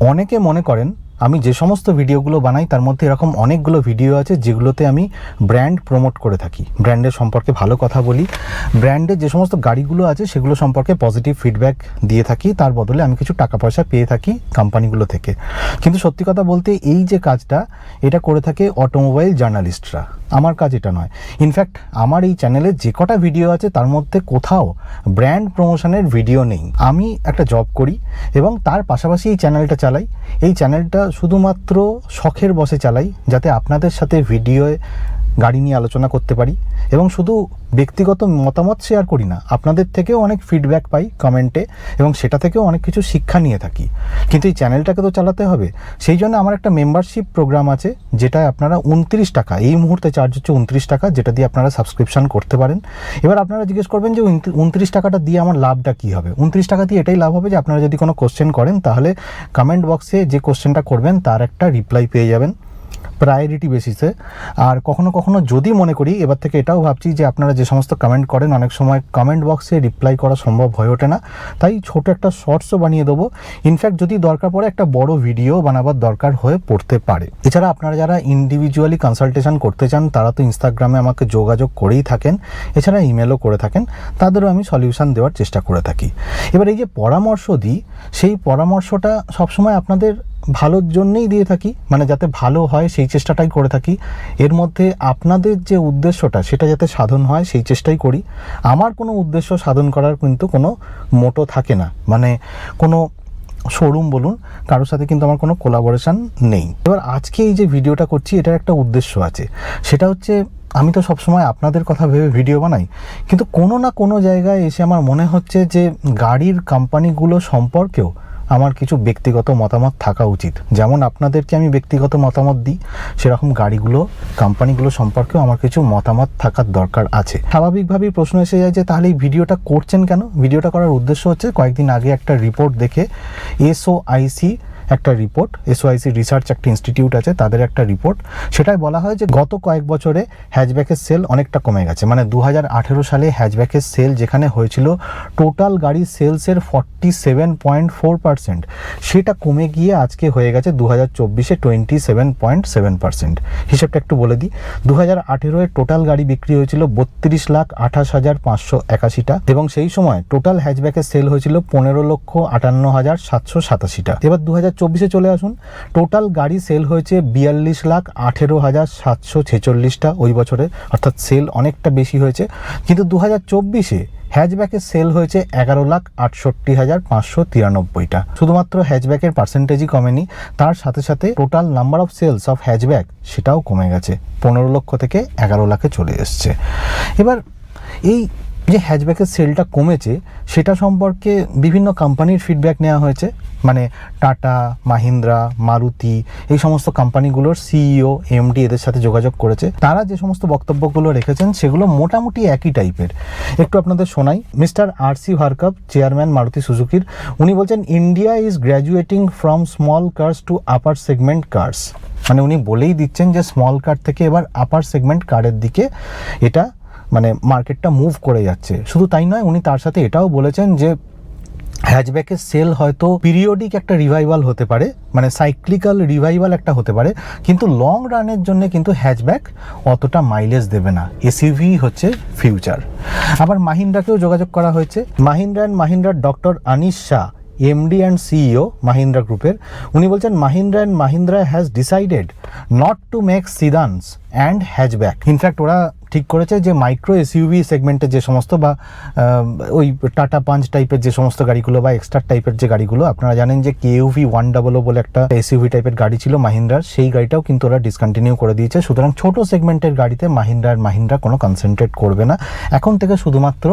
অনেকে মনে করেন আমি যে সমস্ত ভিডিওগুলো বানাই, তার মধ্যে এরকম অনেকগুলো ভিডিও আছে যেগুলোতে আমি ব্র্যান্ড প্রমোট করে থাকি। ব্র্যান্ডের সম্পর্কে ভালো কথা বলি। ব্র্যান্ডের যে সমস্ত গাড়িগুলো আছে, সেগুলো সম্পর্কে পজিটিভ ফিডব্যাক দিয়ে থাকি। তার বদলে আমি কিছু টাকা পয়সা পেয়ে থাকি কোম্পানিগুলো থেকে। কিন্তু সত্যি কথা বলতে, এই যে কাজটা, এটা করে থাকে অটোমোবাইল জার্নালিস্টরা আমার কাজ এটা নয়। ইনফ্যাক্ট আমার এই চ্যানেলে যে কটা ভিডিও আছে, তার মধ্যে কোথাও ব্র্যান্ড প্রমোশনের ভিডিও নেই। আমি একটা জব করি এবং তার পাশাপাশি এই চ্যানেলটা চালাই। এই চ্যানেলটা শুধুমাত্র শখের বসে চালাই যাতে আপনাদের সাথে ভিডিওয়ে গাড়ি নিয়ে আলোচনা করতে পারি এবং শুধু ব্যক্তিগত মতামত শেয়ার করি না, আপনাদের থেকেও অনেক ফিডব্যাক পাই কমেন্টে এবং সেটা থেকেও অনেক কিছু শিক্ষা নিয়ে থাকি। কিন্তু এই চ্যানেলটাকে তো চালাতে হবে। সেই জন্য আমার একটা মেম্বারশিপ প্রোগ্রাম আছে যেটায় আপনারা উনত্রিশ টাকা, এই মুহূর্তে চার্জ হচ্ছে উনত্রিশ টাকা, যেটা দিয়ে আপনারা সাবস্ক্রিপশন করতে পারেন। এবার আপনারা জিজ্ঞেস করবেন যে উনত্রিশ টাকাটা দিয়ে আমার লাভটা কী হবে? উনত্রিশ টাকা দিয়ে এটাই লাভ হবে যে আপনারা যদি কোনো কোশ্চেন করেন, তাহলে কমেন্ট বক্সে যে কোশ্চেনটা করবেন, তার একটা রিপ্লাই পেয়ে যাবেন। প্রায়োরিটি বেসিসে আর কখনো কখনো যদি মনে করি, এবার থেকে এটাও ভাবছি যে আপনারা যে সমস্ত কমেন্ট করেন, অনেক সময় কমেন্ট বক্সে রিপ্লাই করা সম্ভব হয়ে ওঠে না। তাই ছোট একটা শর্টসও বানিয়ে দেবো। ইনফ্যাক্ট যদি দরকার পড়ে একটা বড় ভিডিও বানাবার দরকার হয়ে পড়তে পারে। এছাড়া আপনারা যারা ইন্ডিভিজুয়ালি কনসালটেশন করতে চান, তারা তো ইনস্টাগ্রামে আমাকে যোগাযোগ করেই থাকেন। এছাড়া ইমেলও করে থাকেন। তাদেরও আমি সলিউশন দেওয়ার চেষ্টা করে থাকি। এবার এই যে পরামর্শ দিই, সেই পরামর্শটা সবসময় আপনাদের ভালোর জন্যেই দিয়ে থাকি। মানে যাতে ভালো হয়, সেই চেষ্টাটাই করে থাকি। এর মধ্যে আপনাদের যে উদ্দেশ্যটা, সেটা যাতে সাধন হয়, সেই চেষ্টাই করি। আমার কোনো উদ্দেশ্য সাধন করার কিন্তু কোনো মোটো থাকে না। মানে কোনো শোরুম বলুন, কারোর সাথে কিন্তু আমার কোনো কোলাবোরেশন নেই। এবার আজকে এই যে ভিডিওটা করছি, এটার একটা উদ্দেশ্য আছে। সেটা হচ্ছে, আমি তো সবসময় আপনাদের কথা ভেবে ভিডিও বানাই, কিন্তু কোনো না কোনো জায়গায় এসে আমার মনে হচ্ছে যে গাড়ির কোম্পানিগুলো সম্পর্কেও আমার কিছু ব্যক্তিগত মতামত থাকা উচিত। যেমন আপনাদেরকে আমি ব্যক্তিগত মতামত দিই, সেরকম গাড়িগুলো কোম্পানিগুলো সম্পর্কেও আমার কিছু মতামত থাকার দরকার আছে। স্বাভাবিকভাবেই প্রশ্ন এসে যায় যে, তাহলে এই ভিডিওটা করছেন কেন? ভিডিওটা করার উদ্দেশ্য হচ্ছে, কয়েকদিন আগে একটা রিপোর্ট দেখে এসওআইসি একটা রিপোর্ট এসওআইসি রিসার্চ একটা ইনস্টিটিউট আছে, তাদের একটা রিপোর্ট সেটাই বলা হয় যে গত কয়েক বছরে হ্যাচব্যাকের সেল অনেকটা কমে গেছে। মানে দু হাজার আঠেরো সালে হ্যাচব্যাকের সেল যেখানে হয়েছিল টোটাল গাড়ির সেলসের forty seven point four percent সেটা কমে গিয়ে আজকে হয়ে গেছে দু হাজার চব্বিশে twenty seven point seven percent হিসেবটা একটু বলে দিই। দু হাজার আঠেরোয় টোটাল গাড়ি বিক্রি হয়েছিল বত্রিশ লাখ আঠাশ হাজার পাঁচশো একাশিটা। এবং সেই সময় টোটাল হ্যাচব্যাকের সেল হয়েছিল পনেরো লক্ষ আটান্ন হাজার সাতশো সাতাশিটা। এবার দু হাজার চব্বিশে চলে আসুন। টোটাল গাড়ি সেল হয়েছে বিয়াল্লিশ লাখ আঠেরো হাজার সাতশো ছেচল্লিশটা ওই বছরে, অর্থাৎ সেল অনেকটা বেশি হয়েছে। কিন্তু দু হাজার চব্বিশে হ্যাচব্যাকের সেল হয়েছে এগারো লাখ আটষট্টি হাজার পাঁচশো তিরানব্বইটা। শুধুমাত্র হ্যাচব্যাকের পার্সেন্টেজই কমেনি, তার সাথে সাথে total number of sales of hatchback সেটাও কমে গেছে, পনেরো লক্ষ থেকে এগারো লাখে চলে এসছে। এবার এই যে হ্যাচব্যাকের সেলটা কমেছে, সেটা সম্পর্কে বিভিন্ন কোম্পানির ফিডব্যাক নেওয়া হয়েছে। মানে টাটা মাহিন্দ্রা মারুতি এই সমস্ত কোম্পানিগুলোর সিইও এমডি এদের সাথে যোগাযোগ করেছে। তারা যে সমস্ত বক্তব্যগুলো রেখেছেন, সেগুলো মোটামুটি একই টাইপের একটু আপনাদের শোনাই। Mister R C Bhargava chairman Maruti সুজুকির উনি বলছেন India is graduating from small cars to upper segment cars মানে উনি বলেই দিচ্ছেন যে স্মল কার থেকে এবার আপার সেগমেন্ট কারের দিকে এটা মানে মার্কেটটা মুভ করে যাচ্ছে। শুধু তাই নয়, উনি তার সাথে এটাও বলেছেন যে হ্যাচব্যাকের সেল হয়তো পিরিয়ডিক একটা রিভাইভাল হতে পারে মানে সাইক্লিক্যাল রিভাইভাল একটা হতে পারে, কিন্তু লং রানের জন্য কিন্তু হ্যাচব্যাক অতটা মাইলেজ দেবে না। এসইভি হচ্ছে ফিউচার আবার মাহিন্দ্রাকেও যোগাযোগ করা হয়েছে। Mahindra and মাহিন্দ্রার doctor Anish Shah MD and CEO Mahindra গ্রুপের উনি বলছেন Mahindra and Mahindra has decided not to make sedans and hatchback in fact ওরা ঠিক করেছে যে মাইক্রো এসইউভি সেগমেন্টের যে সমস্ত বা ওই টাটা পাঞ্চ টাইপের যে সমস্ত গাড়িগুলো বা এক্সট্রা টাইপের যে গাড়িগুলো, আপনারা জানেন যে কেউভি ওয়ান ডাবল বলে একটা এসইউভি টাইপের গাড়ি ছিল মাহিন্দ্রার সেই গাড়িটাও কিন্তু ওরা ডিসকন্টিনিউ করে দিয়েছে। সুতরাং ছোট সেগমেন্টের গাড়িতে মাহিন্দ্রা আর মাহিন্দ্রা কোনো কনসেন্ট্রেট করবে না। এখন থেকে শুধুমাত্র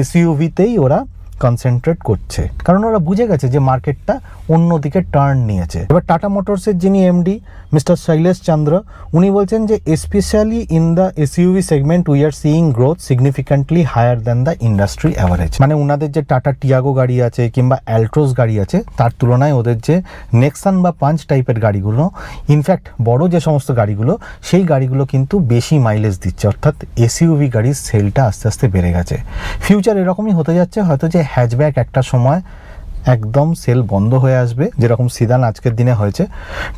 এসইউভিতেই ওরা কনসেন্ট্রেট করছে। কারণ ওরা বুঝে গেছে যে মার্কেটটা অন্যদিকে টার্ন নিয়েছে। এবার টাটা মোটরসের যিনি এমডি মিস্টার শৈলেশ চন্দ্র উনি বলছেন যে specially in the SUV segment we are seeing growth significantly higher than the industry average মানে ওনাদের যে টাটা টিয়াগো গাড়ি আছে কিংবা অ্যালট্রোস গাড়ি আছে, তার তুলনায় ওদের যে নেক্সান বা পাঞ্চ টাইপের গাড়িগুলো ইনফ্যাক্ট বড় যে সমস্ত গাড়িগুলো, সেই গাড়িগুলো কিন্তু বেশি মাইলেজ দিচ্ছে। অর্থাৎ এসইউভি গাড়ির সেলটা আস্তে আস্তে বেড়ে গেছে। ফিউচার এরকমই হতে যাচ্ছে, হয়তো যে হ্যাচব্যাক একটা সময় একদম সেল বন্ধ হয়ে আসবে, যেরকম সিদান আজকের দিনে হয়েছে,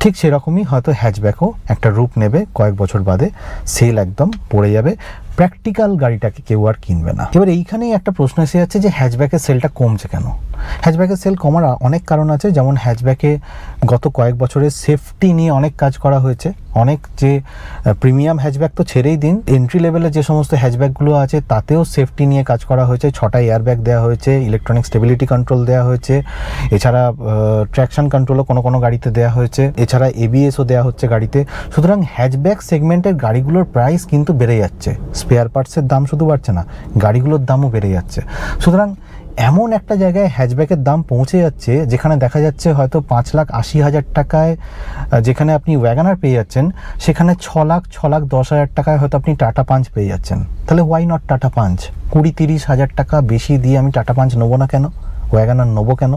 ঠিক সেরকমই হয়তো হ্যাচব্যাকও একটা রূপ নেবে কয়েক বছর বাদে সেল একদম পড়ে যাবে প্র্যাকটিক্যাল গাড়িটাকে কেউ আর কিনবে না। এবার এইখানেই একটা প্রশ্ন এসে যাচ্ছে যে হ্যাচব্যাকের সেলটা কমছে কেন? হ্যাচব্যাকের সেল কমার অনেক কারণ আছে, যেমন হ্যাচব্যাকে গত কয়েক বছরের সেফটি নিয়ে অনেক কাজ করা হয়েছে। অনেক যে প্রিমিয়াম হ্যাচব্যাক তো ছেড়েই দিন। এন্ট্রি লেভেলের যে সমস্ত হ্যাচব্যাকগুলো আছে, তাতেও সেফটি নিয়ে কাজ করা হয়েছে। ছটা এয়ারব্যাগ দেওয়া হয়েছে ইলেকট্রনিক স্টেবিলিটি কন্ট্রোল দেওয়া হয়েছে। এছাড়া ট্র্যাকশন কন্ট্রোলও কোনো কোনো গাড়িতে দেওয়া হয়েছে। এছাড়া এবিএসও দেওয়া হচ্ছে গাড়িতে। সুতরাং হ্যাচব্যাক সেগমেন্টের গাড়িগুলোর প্রাইস কিন্তু বেড়ে যাচ্ছে। স্পেয়ার পার্টসের দাম শুধু বাড়ছে না, গাড়িগুলোর দামও বেড়ে যাচ্ছে। সুতরাং এমন একটা জায়গায় হ্যাচব্যাকের দাম পৌঁছে যাচ্ছে, যেখানে দেখা যাচ্ছে হয়তো পাঁচ লাখ আশি হাজার টাকায় যেখানে আপনি ওয়াগানার পেয়ে যাচ্ছেন, সেখানে ছ লাখ ছ লাখ দশ হাজার টাকায় হয়তো আপনি টাটা পাঞ্চ পেয়ে যাচ্ছেন। তাহলে ওয়াই নট টাটা পাঞ্চ? কুড়ি তিরিশ হাজার টাকা বেশি দিয়ে আমি টাটা পাঞ্চ নেব না কেন? ওয়াগানার নেব কেন?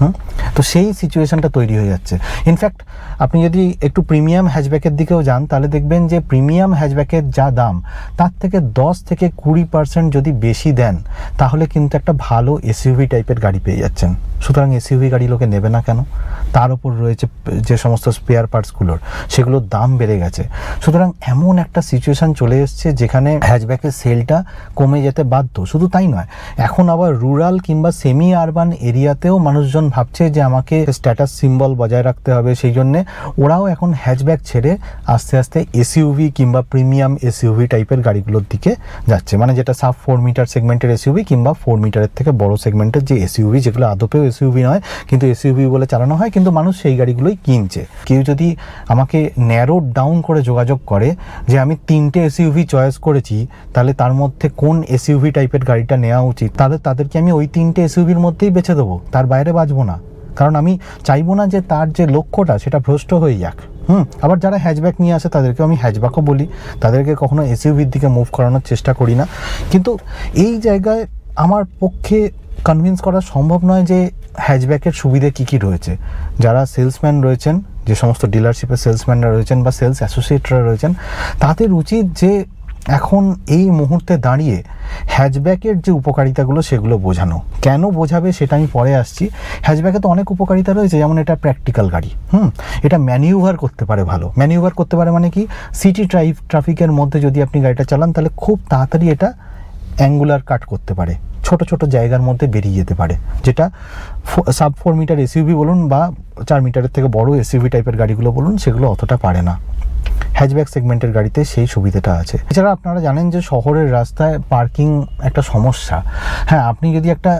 হুম তো সেই সিচুয়েশনটা তৈরি হয়ে যাচ্ছে। ইনফ্যাক্ট আপনি যদি একটু প্রিমিয়াম হ্যাচব্যাকের দিকেও যান, তাহলে দেখবেন যে প্রিমিয়াম হ্যাচব্যাকের যা দাম, তার থেকে দশ থেকে কুড়ি পার্সেন্ট যদি বেশি দেন, তাহলে কিন্তু একটা ভালো এসইউভি টাইপের গাড়ি পেয়ে যাচ্ছেন। সুতরাং এসইউভি গাড়ি লোকে নেবে না কেন? তার উপর রয়েছে যে সমস্ত স্পেয়ার পার্টসগুলোর সেগুলোর দাম বেড়ে গেছে। সুতরাং এমন একটা সিচুয়েশন চলে এসছে যেখানে হ্যাচব্যাকের সেলটা কমে যেতে বাধ্য। শুধু তাই নয়, এখন আবার রুরাল কিংবা সেমি আরবান এরিয়াতেও মানুষজন ভাবছে যে আমাকে স্ট্যাটাস সিম্বল বজায় রাখতে হবে, সেই জন্যে ওরাও এখন হ্যাচব্যাক ছেড়ে আস্তে আস্তে এসইউভি কিংবা প্রিমিয়াম এসইউভি টাইপের গাড়িগুলোর দিকে যাচ্ছে। মানে যেটা সাব ফোর মিটার সেগমেন্টের এসইউভি কিংবা ফোর মিটারের থেকে বড় সেগমেন্টের যে এসইউভি যেগুলো আদপেও এসইউভি নয়, কিন্তু এসইউভি বলে চালানো হয়, কিন্তু মানুষ সেই গাড়িগুলোই কিনছে। কেউ যদি আমাকে ন্যারো ডাউন করে যোগাযোগ করে যে আমি তিনটে এসইউভি চয়েস করেছি, তাহলে তার মধ্যে কোন এসইউভি টাইপের গাড়িটা নেওয়া উচিত? তাহলে তাদেরকে আমি ওই তিনটে এসইউভির মধ্যেই বেছে দেবো, তার বাইরে বাঁচবো না। কারণ আমি চাইব না যে তার যে লক্ষ্যটা, সেটা ভ্রষ্ট হয়ে যাক। হুম, আবার যারা হ্যাচব্যাক নিয়ে আসে তাদেরকে আমি হ্যাচব্যাকও বলি। তাদেরকে কখনো এসইউভির দিকে মুভ করানোর চেষ্টা করি না। কিন্তু এই জায়গায় আমার পক্ষে কনভিন্স করা সম্ভব নয় যে হ্যাচব্যাকের সুবিধে কী কী রয়েছে। যারা সেলসম্যান রয়েছেন, যে সমস্ত ডিলারশিপের সেলসম্যানরা রয়েছেন বা সেলস অ্যাসোসিয়েটরা রয়েছেন, তাদের উচিত যে এখন এই মুহূর্তে দাঁড়িয়ে হ্যাচব্যাকের যে উপকারিতাগুলো সেগুলো বোঝানো। কেন বোঝাবে সেটা আমি পরে আসছি। হ্যাচব্যাকে তো অনেক উপকারিতা রয়েছে, যেমন এটা প্র্যাকটিক্যাল গাড়ি, হুম? এটা ম্যানিউভার করতে পারে ভালো। ম্যানিউভার করতে পারে মানে কি? সিটি ট্রাইভ ট্রাফিকের মধ্যে যদি আপনি গাড়িটা চালান, তাহলে খুব তাড়াতাড়ি এটা অ্যাঙ্গুলার কাট করতে পারে। ছোট ছোট জায়গার মধ্যে বেরিয়ে যেতে পারে। যেটা সাব ফোর মিটার এসইউভি বলুন বা চার মিটারের থেকে বড় এসইউভি টাইপের গাড়িগুলো বলুন, সেগুলো অতটা পারে না। হ্যাচব্যাক সেগমেন্টের গাড়িতে সেই সুবিধাটা আছে। এছাড়া আপনারা জানেন যে শহরের রাস্তায় পার্কিং একটা সমস্যা। হ্যাঁ আপনি যদি একটা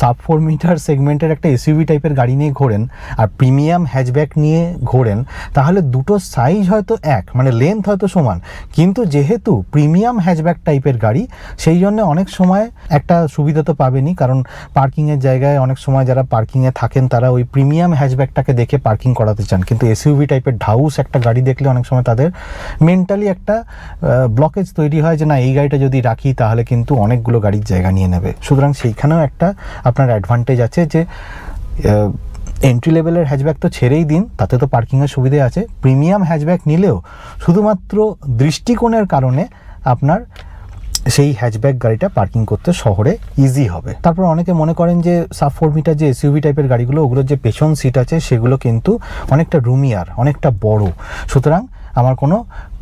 সাব ফোর মিটার সেগমেন্টের একটা এসইউভি টাইপের গাড়ি নিয়ে ঘোরেন আর প্রিমিয়াম হ্যাচব্যাক নিয়ে ঘোরেন, তাহলে দুটো সাইজ হয়তো এক মানে লেন্থ হয়তো সমান। কিন্তু যেহেতু প্রিমিয়াম হ্যাচব্যাক টাইপের গাড়ি, সেই জন্য অনেক সময় একটা সুবিধা তো পাবেনই, কারণ পার্কিংয়ের জায়গায় অনেক সময় যারা পার্কিংয়ে থাকেন, তারা ওই প্রিমিয়াম হ্যাচব্যাকটাকে দেখে পার্কিং করাতে চান। কিন্তু এসইউভি টাইপের ঢাউস একটা গাড়ি দেখলে অনেক সময় তাদের মেন্টালি একটা ব্লকেজ তৈরি হয় যে, না, এই গাড়িটা যদি রাখি, তাহলে কিন্তু অনেকগুলো গাড়ির জায়গা নিয়ে নেবে। সুতরাং সেইখানেও একটা আপনার অ্যাডভান্টেজ আছে যে এন্ট্রি লেভেলের হ্যাচব্যাক তো ছেড়েই দিন, তাতে তো পার্কিংয়ের সুবিধে আছে। প্রিমিয়াম হ্যাচব্যাক নিলেও শুধুমাত্র দৃষ্টিকোণের কারণে আপনার সেই হ্যাচব্যাক গাড়িটা পার্কিং করতে শহরে ইজি হবে। তারপর অনেকে মনে করেন যে সাব ফোর মিটার যে এসইউভি টাইপের গাড়িগুলো, ওগুলোর যে পেছন সিট আছে, সেগুলো কিন্তু অনেকটা রুমিয়ার অনেকটা বড়। সুতরাং আমার কোনো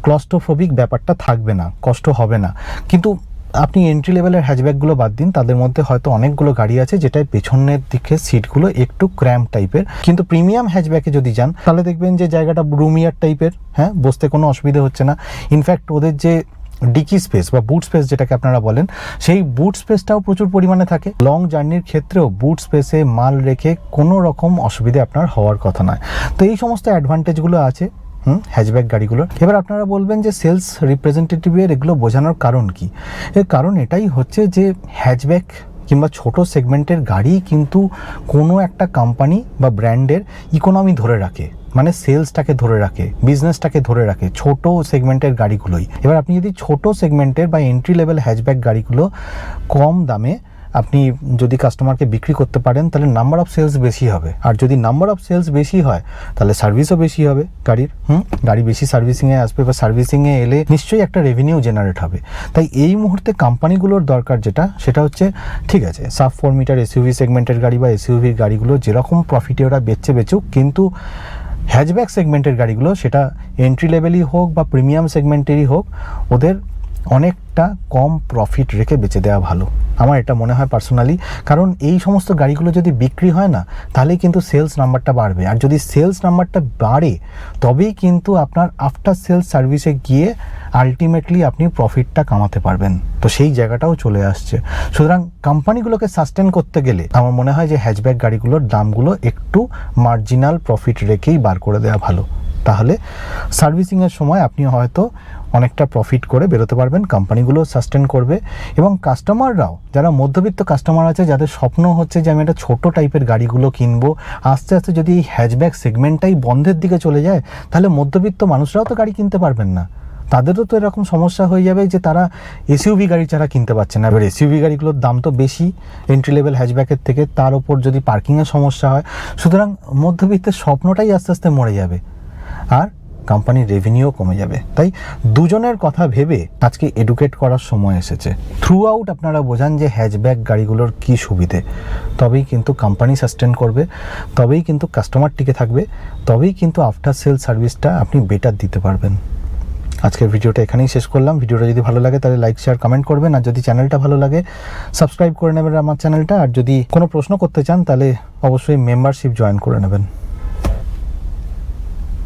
ক্লস্টোফোবিক ব্যাপারটা থাকবে না, কষ্ট হবে না। কিন্তু আপনি এন্ট্রি লেভেলের হ্যাচব্যাকগুলো বাদ দিন, তাদের মধ্যে হয়তো অনেকগুলো গাড়ি আছে যেটায় পেছনের দিকে সিটগুলো একটু ক্র্যাম টাইপের কিন্তু প্রিমিয়াম হ্যাচব্যাকে যদি যান, তাহলে দেখবেন যে জায়গাটা রুমিয়ার টাইপের হ্যাঁ বসতে কোনো অসুবিধা হচ্ছে না। ইনফ্যাক্ট ওদের যে ডিকি স্পেস বা বুট স্পেস যেটাকে আপনারা বলেন, সেই বুট স্পেসটাও প্রচুর পরিমাণে থাকে। লং জার্নির ক্ষেত্রেও বুট স্পেসে মাল রেখে কোনো রকম অসুবিধে আপনার হওয়ার কথা নয়। তো এই সমস্ত অ্যাডভান্টেজগুলো আছে। হুম হ্যাচব্যাক গাড়িগুলোর এবার আপনারা বলবেন যে সেলস রিপ্রেজেন্টেটিভের এগুলো বোঝানোর কারণ কি? এর কারণ এটাই হচ্ছে যে হ্যাচব্যাক কিংবা ছোট সেগমেন্টের গাড়ি কিন্তু কোনো একটা কোম্পানি বা ব্র্যান্ডের ইকোনমি ধরে রাখে। মানে সেলসটাকে ধরে রাখে বিজনেসটাকে ধরে রাখে, ছোট সেগমেন্টের গাড়িগুলোই। এবার আপনি যদি ছোট সেগমেন্টের বা এন্ট্রি লেভেল হ্যাচব্যাক গাড়িগুলো কম দামে আপনি যদি কাস্টমারকে বিক্রি করতে পারেন, তাহলে নাম্বার অফ সেলস বেশি হবে। আর যদি নাম্বার অফ সেলস বেশি হয়, তাহলে সার্ভিসও বেশি হবে গাড়ির, হুম? গাড়ি বেশি সার্ভিসিংয়ে আসবে বা সার্ভিসিংয়ে এলে নিশ্চয়ই একটা রেভিনিউ জেনারেট হবে। তাই এই মুহূর্তে কোম্পানিগুলোর দরকার যেটা, সেটা হচ্ছে, ঠিক আছে সাব ফোর মিটার এসইউভি সেগমেন্টের গাড়ি বা এসইউভির গাড়িগুলো যেরকম প্রফিটে ওরা বেচছে বেচুক, কিন্তু হ্যাচব্যাক সেগমেন্টের গাড়িগুলো, সেটা এন্ট্রি লেভেলই হোক বা প্রিমিয়াম সেগমেন্টেরই হোক, ওদের অনেকটা কম প্রফিট রেখে বেচে দেওয়া ভালো। আমার এটা মনে হয় পার্সোনালি কারণ এই সমস্ত গাড়িগুলো যদি বিক্রি হয় না, তাহলেই কিন্তু সেলস নাম্বারটা বাড়বে। আর যদি সেলস নাম্বারটা বাড়ে, তবেই কিন্তু আপনার আফটার সেলস সার্ভিসে গিয়ে আলটিমেটলি আপনি প্রফিটটা কামাতে পারবেন। তো সেই জায়গাটাও চলে আসছে। সুতরাং কোম্পানিগুলোকে সাস্টেন করতে গেলে আমার মনে হয় যে হ্যাচব্যাক গাড়িগুলোর দামগুলো একটু মার্জিনাল প্রফিট রেখেই বার করে দেওয়া ভালো। তাহলে সার্ভিসিংয়ের সময় আপনি হয়তো অনেকটা প্রফিট করে বেরোতে পারবেন কোম্পানিগুলো সাস্টেন করবে এবং কাস্টমাররাও যারা মধ্যবিত্ত কাস্টমার আছে, যাদের স্বপ্ন হচ্ছে যে আমি একটা ছোটো টাইপের গাড়িগুলো কিনবো, আস্তে আস্তে যদি এই হ্যাচব্যাক সেগমেন্টটাই বন্ধের দিকে চলে যায়, তাহলে মধ্যবিত্ত মানুষরাও তো গাড়ি কিনতে পারবেন না। তাদেরও তো এরকম সমস্যা হয়ে যাবে যে তারা এসইউভি গাড়ি ছাড়া কিনতে পারছে না। এবার এসইউভি গাড়িগুলোর দাম তো বেশি এন্ট্রি লেভেল হ্যাচব্যাকের থেকে, তার ওপর যদি পার্কিংয়ের সমস্যা হয়, সুতরাং মধ্যবিত্তের স্বপ্নটাই আস্তে আস্তে মরে যাবে। আর কোম্পানির রেভিনিউ কমে যাবে। তাই দুজনের কথা ভেবে আজকে এডুকেট করার সময় এসেছে। থ্রু আউট আপনারা বোঝান যে হ্যাচব্যাক গাড়িগুলোর কি সুবিধে। তবেই কিন্তু কোম্পানি সাস্টেন করবে, তবেই কিন্তু কাস্টমার টিকে থাকবে, তবেই কিন্তু আফটার সেল সার্ভিসটা আপনি বেটার দিতে পারবেন। আজকের ভিডিওটা এখানেই শেষ করলাম। ভিডিওটা যদি ভালো লাগে তাহলে লাইক শেয়ার কমেন্ট করবেন। আর যদি চ্যানেলটা ভালো লাগে সাবস্ক্রাইব করে নেবেন আমার চ্যানেলটা আর যদি কোনো প্রশ্ন করতে চান তাহলে অবশ্যই মেম্বারশিপ জয়েন করে নেবেন।